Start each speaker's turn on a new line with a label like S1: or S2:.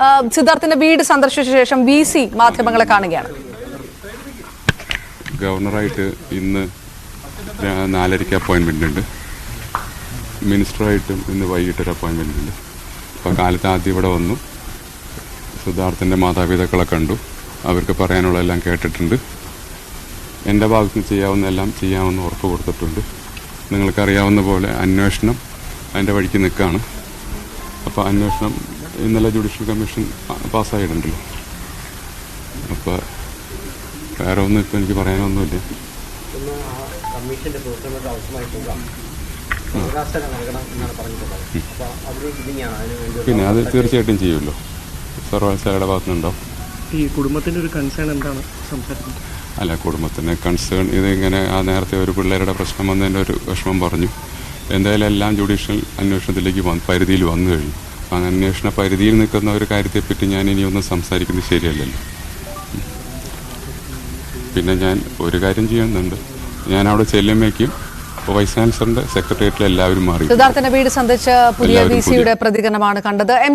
S1: ആ, സിദ്ധാർത്ഥിന്റെ വീട് സന്ദർശിച്ച ശേഷം വി സി മാധ്യമങ്ങളെ കാണുകയാണ്.
S2: ഗവർണറായിട്ട് ഇന്ന് നാലരയ്ക്ക് അപ്പോയിൻമെന്റ് ഉണ്ട്. മിനിസ്റ്ററായിട്ടും ഇന്ന് വൈകിട്ടൊരു അപ്പോയിൻമെന്റ് ഉണ്ട്. അപ്പോൾ കാലത്ത് ആദ്യം ഇവിടെ വന്നു. സിദ്ധാർത്ഥന്റെ മാതാപിതാക്കളെ കണ്ടു. അവർക്ക് പറയാനുള്ള എല്ലാം കേട്ടിട്ടുണ്ട്. എന്റെ ഭാഗത്ത് ചെയ്യാവുന്ന എല്ലാം ചെയ്യാമെന്ന് ഉറപ്പ് കൊടുത്തിട്ടുണ്ട്. നിങ്ങൾക്കറിയാവുന്ന പോലെ അന്വേഷണം അതിന്റെ വഴിക്ക് നിൽക്കുകയാണ് അപ്പോൾ അന്വേഷണം ഇന്നലെ ജുഡീഷ്യൽ കമ്മീഷൻ പാസ്സായിട്ടുണ്ടല്ലോ അപ്പോൾ വേറെ ഒന്നും ഇപ്പം എനിക്ക് പറയാനൊന്നുമില്ല.
S3: ഒന്ന് ആ കമ്മീഷന്റെ പ്രവർത്തനങ്ങൾക്ക് ആവശ്യമായ തുക അവകാശം നൽകണം എന്നാണ് പറഞ്ഞിട്ടുള്ളത്. അപ്പോൾ അതിന് ഇതിനെയാണ് അതിന് വേണ്ടി
S2: പിന്നെ അത് തീർച്ചയായിട്ടും ചെയ്യുമല്ലോ. സർവകലാശാലയുടെ ഭാഗത്തുനിന്നുണ്ടാവും
S4: ഈ കുടുംബത്തിന്റെ ഒരു കൺസേൺ എന്താണ്? സംസാരിക്കുന്നത്.
S2: അല്ല കുടുംബത്തിന് കൺസേൺ ഇതിങ്ങനെ ആ നേരത്തെ ഒരു പിള്ളേരുടെ പ്രശ്നം വന്നതിന്റെ ഒരു വിഷമം പറഞ്ഞു. എന്തായാലും എല്ലാം ജുഡീഷ്യൽ അന്വേഷണത്തിലേക്ക് വന്ന് പരിധിയിൽ വന്നു കഴിഞ്ഞു. ആ അന്വേഷണ പരിധിയിൽ നിൽക്കുന്ന ഒരു കാര്യത്തെപ്പറ്റി ഞാൻ ഇനി ഒന്നും സംസാരിക്കുന്നത് ശരിയല്ലല്ലോ. പിന്നെ ഞാൻ ഒരു കാര്യം ചെയ്യുന്നുണ്ട്. ഞാൻ അവിടെ ചെല്ലുമ്പോഴേക്കും വൈസ് ചാൻസലറിന്റെ സെക്രട്ടേറിയറ്റിൽ എല്ലാവരും മാറി
S1: സിദ്ധാർത്ഥിന്റെ വീട് സന്ദർശിച്ച പുതിയ വി സിയുടെ പ്രതികരണമാണ് കണ്ടത്.